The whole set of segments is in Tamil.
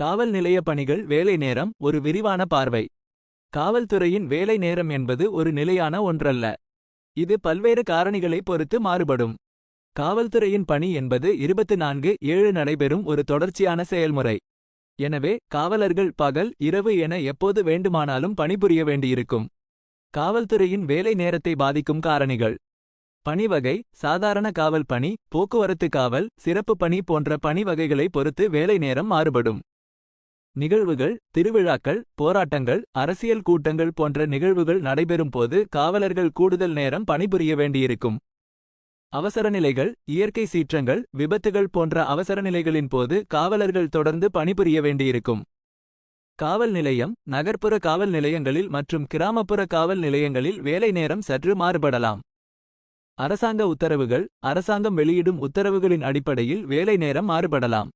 காவல் நிலைய பணிகள் வேலை நேரம் ஒரு விரிவான பார்வை. காவல்துறையின் வேலை நேரம் என்பது ஒரு நிலையான ஒன்றல்ல. இது பல்வேறு காரணிகளை பொறுத்து மாறுபடும். காவல்துறையின் பணி என்பது இருபத்து நான்கு ஏழு நடைபெறும் ஒரு தொடர்ச்சியான செயல்முறை. எனவே காவலர்கள் பகல் இரவு என எப்போது வேண்டுமானாலும் பணிபுரிய வேண்டியிருக்கும். காவல்துறையின் வேலை நேரத்தை பாதிக்கும் காரணிகள். பணி வகை சாதாரண காவல் பணி போக்குவரத்து காவல் சிறப்பு பணி போன்ற பணி வகைகளை பொறுத்து வேலை நேரம் மாறுபடும். நிகழ்வுகள் திருவிழாக்கள் போராட்டங்கள் அரசியல் கூட்டங்கள் போன்ற நிகழ்வுகள் நடைபெறும் போது காவலர்கள் கூடுதல் நேரம் பணிபுரிய வேண்டியிருக்கும். அவசரநிலைகள் இயற்கை சீற்றங்கள் விபத்துகள் போன்ற அவசர நிலைகளின் போது காவலர்கள் தொடர்ந்து பணிபுரிய வேண்டியிருக்கும். காவல் நிலையம் நகர்ப்புற காவல் நிலையங்களில் மற்றும் கிராமப்புற காவல் நிலையங்களில் வேலை நேரம் சற்று மாறுபடலாம். அரசாங்க உத்தரவுகள் அரசாங்கம் வெளியிடும் உத்தரவுகளின் அடிப்படையில் வேலை நேரம் மாறுபடலாம்.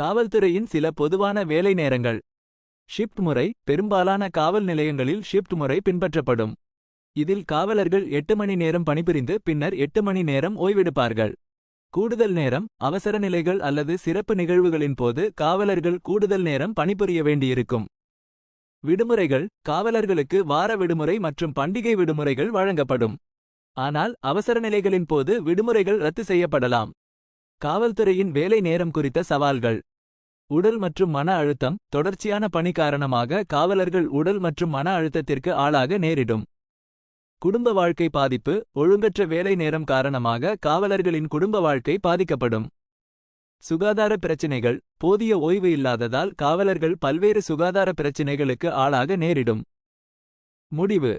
காவல்துறையின் சில பொதுவான வேலை நேரங்கள். ஷிப்ட் முறை பெரும்பாலான காவல் நிலையங்களில் ஷிப்ட் முறை பின்பற்றப்படும். இதில் காவலர்கள் எட்டு மணி நேரம் பணிபுரிந்து பின்னர் எட்டு மணி நேரம் ஓய்வெடுப்பார்கள். கூடுதல் நேரம் அவசர நிலைகள் அல்லது சிறப்பு நிகழ்வுகளின் போது காவலர்கள் கூடுதல் நேரம் பணிபுரிய வேண்டியிருக்கும். விடுமுறைகள் காவலர்களுக்கு வார விடுமுறை மற்றும் பண்டிகை விடுமுறைகள் வழங்கப்படும். ஆனால் அவசர நிலைகளின் போது விடுமுறைகள் ரத்து செய்யப்படலாம். காவல்துறையின் வேலை நேரம் குறித்த சவால்கள். உடல் மற்றும் மன அழுத்தம் தொடர்ச்சியான பணி காரணமாக காவலர்கள் உடல் மற்றும் மன அழுத்தத்திற்கு ஆளாக நேரிடும். குடும்ப வாழ்க்கை பாதிப்பு ஒழுங்கற்ற வேலை நேரம் காரணமாக காவலர்களின் குடும்ப வாழ்க்கை பாதிக்கப்படும். சுகாதார பிரச்சினைகள் போதிய ஓய்வு இல்லாததால் காவலர்கள் பல்வேறு சுகாதார பிரச்சினைகளுக்கு ஆளாக நேரிடும். முடிவு.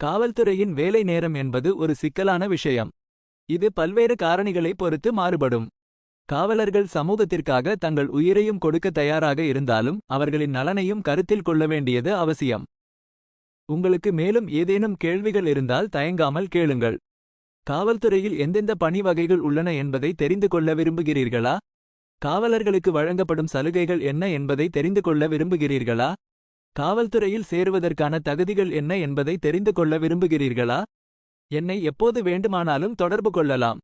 காவல்துறையின் வேலை நேரம் என்பது ஒரு சிக்கலான விஷயம். இது பல்வேறு காரணிகளை பொறுத்து மாறுபடும். காவலர்கள் சமூகத்திற்காக தங்கள் உயிரையும் கொடுக்க தயாராக இருந்தாலும் அவர்களின் நலனையும் கருத்தில் கொள்ள வேண்டியது அவசியம். உங்களுக்கு மேலும் ஏதேனும் கேள்விகள் இருந்தால் தயங்காமல் கேளுங்கள். காவல்துறையில் எந்தெந்த பணி வகைகள் உள்ளன என்பதை தெரிந்து கொள்ள விரும்புகிறீர்களா? காவலர்களுக்கு வழங்கப்படும் சலுகைகள் என்ன என்பதை தெரிந்து கொள்ள விரும்புகிறீர்களா? காவல்துறையில் சேருவதற்கான தகுதிகள் என்ன என்பதை தெரிந்து கொள்ள விரும்புகிறீர்களா? என்னை எப்போது வேண்டுமானாலும் தொடர்பு கொள்ளலாம்.